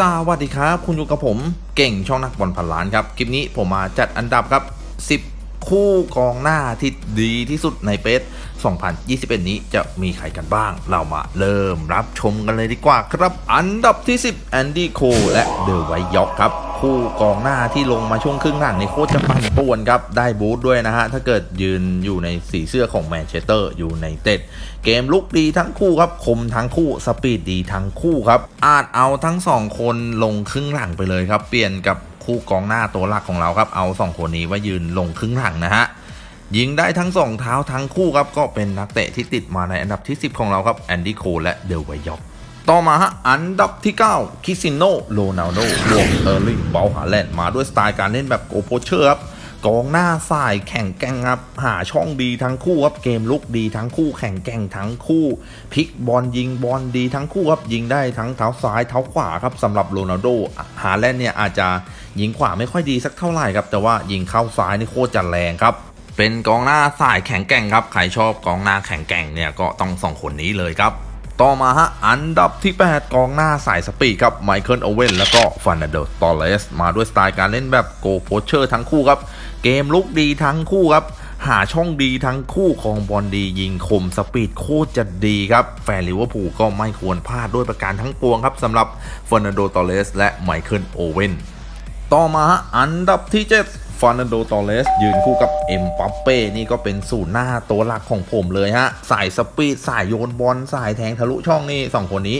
สวัสดีครับ คุณอยู่กับผมเก่งช่องนักบอลพันล้านครับ คลิปนี้ผมมาจัดอันดับครับ 10 คู่กองหน้าที่ดีที่สุดในเปส2021 นี้จะมีใครกันบ้าง เรามาเริ่มรับชมกันเลยดีกว่าครับ อันดับที่ 10 แอนดี้โคและเดอะไวท์ยอกครับ คู่กองหน้าที่ลงมาช่วงครึ่งหลังในโคตรจะปั่นป่วนครับ ได้บูทด้วยนะฮะ ถ้าเกิดยืนอยู่ในสีเสื้อของแมนเชสเตอร์อยู่ในเต็ด เกมลุกดีทั้งคู่ครับ คมทั้งคู่สปีดดีทั้งคู่ครับ อาจเอาทั้งสองคนลงครึ่งหลังไปเลยครับ เปลี่ยนกับคู่กองหน้าตัวหลักของเราครับ เอาสองคนนี้ไว้ยืนลงครึ่งหลังนะฮะยิงได้ทั้งสองเท้าทั้งคู่ครับก็เป็นนักเตะที่ติดมาในอันดับที่ 10 ของเราครับแอนดี้โคลและเดลไวยอก ต่อมาฮะอันดับที่ 9 คิซิโนโรนัลโดบวกเออร์ลิงเบลฮาแลนด์มาด้วยสไตล์การเล่นแบบโกโพเชอร์ครับกองหน้าสายแข่งแก่งครับหาช่องดีทั้งคู่ครับเกมลุกดีทั้งคู่แข่งแก่งทั้งคู่พลิกบอลยิงบอลดีทั้งคู่ครับยิงได้ทั้งเท้าซ้ายเท้าขวาครับสำหรับโรนัลโดฮาแลนด์เนี่ยอาจจะยิงขวาไม่ค่อยดีสักเท่าไหร่ครับแต่ว่ายิงเข้าซ้ายนี่โคตรจะแรงครับเป็นกองหน้าสายแข็งแกร่งครับ ใครชอบกองหน้าแข็งแกร่งเนี่ยก็ต้องสองคนนี้เลยครับ ต่อมาฮะ อันดับที่ 8 กองหน้าสายสปีดครับไมเคิลโอเวนแล้วก็ฟ e นเดอร์ตอเลสมาด้วยสไตล์การเล่นแบบโกโพเชอร์ทั้งคู่ครับ เกมลุกดีทั้งคู่ครับ หาช่องดีทั้งคู่ของบอลดียิงคมสปีดโคตรจะดีครับ แฟนลิเวอร์พูลก็ไม่ควรพลาดด้วยประการทั้งปวงครับสำหรับฟ e นเดอร์ตอเลสและไมเคิลโอเวนต่อมาฮะอันดับที่ 7 ฟานันโดตอเลสยืนคู่กับเอ็มปัปเป้นี่ก็เป็นศูนย์หน้าตัวหลักของผมเลยฮะ สายสปีด สายโยนบอลสายแทงทะลุช่องนี่สองคนนี้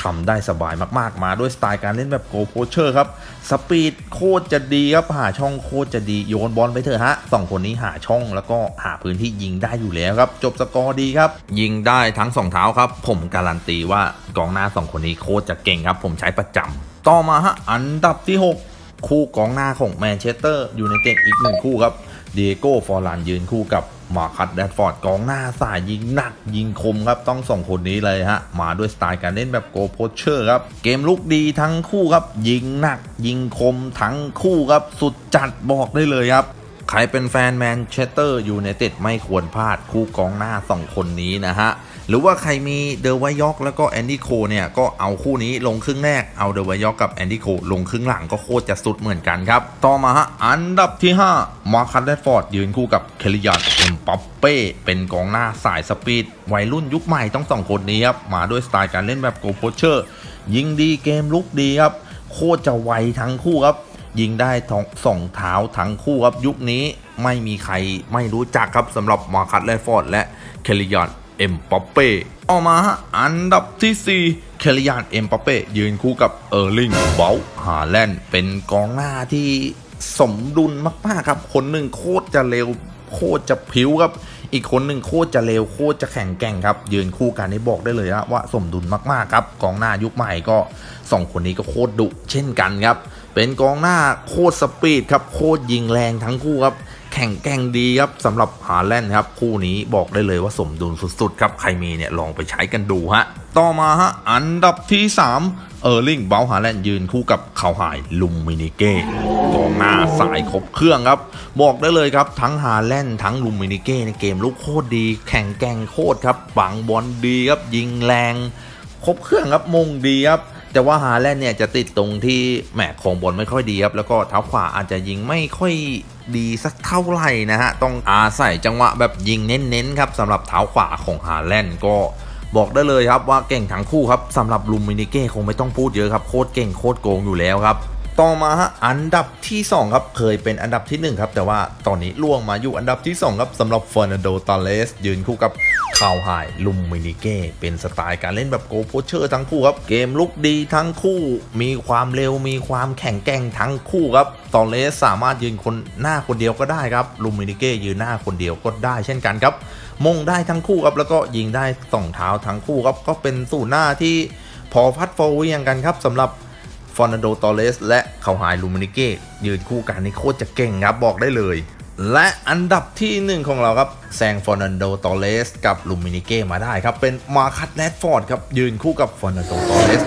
ทำได้สบายมากๆ มาด้วยสไตล์การเล่นแบบโกโพเชอร์ครับ สปีดโคตรจะดีครับ หาช่องโคตรจะดีโยนบอลไปเถอะฮะสองคนนี้หาช่องแล้วก็หาพื้นที่ยิงได้อยู่แล้วครับ จบสกอร์ดีครับ ยิงได้ทั้งสองเท้าครับ ผมการันตีว่ากองหน้าสองคนนี้โคตรจะเก่งครับ ผมใช้ประจำต่อมาฮะอันดับที่ 6 คู่กองหน้าของแมนเชสเตอร์ยูไนเต็ดอีกหนึ่งคู่ครับเดโก้ฟอร์ลันยืนคู่กับมาคัตแดดฟอร์ดกองหน้าสายยิงหนักยิงคมครับ ต้องส่งคนนี้เลยฮะ มาด้วยสไตล์การเล่นแบบโกโพเชอร์ครับ เกมลุกดีทั้งคู่ครับ ยิงหนักยิงคมทั้งคู่ครับ สุดจัดบอกได้เลยครับ ใครเป็นแฟนแมนเชสเตอร์ยูไนเต็ดไม่ควรพลาดคู่กองหน้า 2 คนนี้นะฮะ หรือว่าใครมีเดอร์ไวยอกแล้วก็แอนดี้โคเนี่ยก็เอาคู่นี้ลงครึ่งแรก เอาเดอร์ไวยอกกับแอนดี้โคลงครึ่งหลังก็โคตรจะสุดเหมือนกันครับ ต่อมาฮะ อันดับที่ 5 มาคัตแดดฟอร์ดยืนคู่กับเคลิยานเอ็มปัปเป้เป็นกองหน้าสายสปีดวัยรุ่นยุคใหม่ต้องสองคนนี้ครับมาด้วยสไตล์การเล่นแบบโกโพเชอร์ยิงดีเกมลุกดีครับโคตรจะไวทั้งคู่ครับ ยิงได้ทองสองเท้าทั้งคู่ครับยุคนี้ไม่มีใครไม่รู้จักครับสำหรับมาคัตแลฟอร์ดและเคลิยานเอ็มปอปเป้ออกมาฮะอันดับที่4เคลิยานเอ็มปอปเป้ยืนคู่กับเออร์ลิงเบลฮาแลนด์เป็นกองหน้าที่สมดุลมาก ๆ ครับ คนหนึ่งโคตรจะเร็ว โคตรจะผิวครับ อีกคนหนึ่งโคตรจะเร็ว โคตรจะแข็งแกร่งครับ ยืนคู่กันนี่บอกได้เลยฮะว่าสมดุลมาก ๆ ครับ กองหน้ายุคใหม่ก็สองคนนี้ก็โคตรดุเช่นกันครับ เป็นกองหน้าโคตรสปีดครับโคตรยิงแรงทั้งคู่ครับ แข่งแกร่งดีครับสำหรับฮาแลนด์ครับ คู่นี้บอกได้เลยว่าสมดุลสุดๆ ครับ ใครมีเนี่ยลองไปใช้กันดูฮะ ต่อมาฮะ อันดับที่ 3 เออร์ลิงเบลฮาแลนด์ยืนคู่กับเขาหายลุมมินิเก้กองหน้าสายครบเครื่องครับ บอกได้เลยครับ ทั้งฮาแลนด์ทั้งลุมมินิเก้ในเกมลูกโคตรดี แข่งแกร่งโคตรครับปังบอลดีครับยิงแรงครบเครื่องครับมงดีครับ แต่ว่าฮาแลนด์เนี่ยจะติดตรงที่แหมของบอลไม่ค่อยดีครับ แล้วก็เท้าขวาอาจจะยิงไม่ค่อยดีสักเท่าไหร่นะฮะ ต้องอาศัยจังหวะแบบยิงเน้นๆครับสำหรับเท้าขวาของฮาแลนด์ก็บอกได้เลยครับว่าเก่งทั้งคู่ครับสำหรับลุมมินิเก้คงไม่ต้องพูดเยอะครับ โคตรเก่งโคตรโกงอยู่แล้วครับ ต่อมาฮะอันดับที่ 2 ครับ เคยเป็นอันดับที่ 1 ครับ แต่ว่าตอนนี้ล่วงมาอยู่อันดับที่ 2 ครับสำหรับเฟ e ร์นันโดตาเลสยืนคู่กับ คาวไฮลุมมินิเก้เป็นสไตล์การเล่นแบบโกโพเชอร์ทั้งคู่ครับ เกมลุกดีทั้งคู่ มีความเร็วมีความแข็งแกร่งทั้งคู่ครับตอเลสสามารถยืนคนหน้าคนเดียวก็ได้ครับลุมมินิเก้ยืนหน้าคนเดียวก็ได้เช่นกันครับมงได้ทั้งคู่ครับแล้วก็ยิงได้สองเท้าทั้งคู่ครับก็เป็นสู่หน้าที่พอพัดโฟเวียงกันครับสำหรับฟอร์นันโดตอเลสและเขาหายลูมินิเก้ยืนคู่กันนี่โคตรจะเก่งครับบอกได้เลย และอันดับที่ 1 ของเราครับแซงฟอร์นันโดตอเลสกับลูมินิเก้มาได้ครับ เป็นมาคัตแรดฟอร์ดครับ ยืนคู่กับฟอร์นันโดตอเลส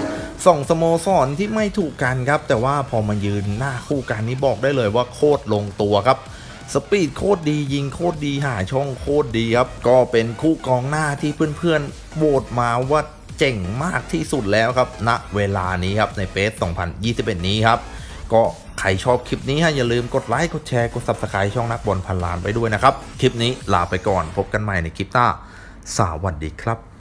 สองสโมสรที่ไม่ถูกกันครับ แต่ว่าพอมายืนหน้าคู่กันนี่บอกได้เลยว่าโคตรลงตัวครับ สปีดโคตรดียิงโคตรดีหาช่องโคตรดีครับ ก็เป็นคู่กองหน้าที่เพื่อนๆโหวตมาว่าเจ๋งมากที่สุดแล้วครับณเวลานี้ครับในเปส2021 นี้ครับก็ ใครชอบคลิปนี้ฮะอย่าลืมกดไลค์กดแชร์กด subscribe ช่องนักบอลพันล้านไปด้วยนะครับ คลิปนี้ลาไปก่อนพบกันใหม่ในคลิปหน้าสวัสดีครับ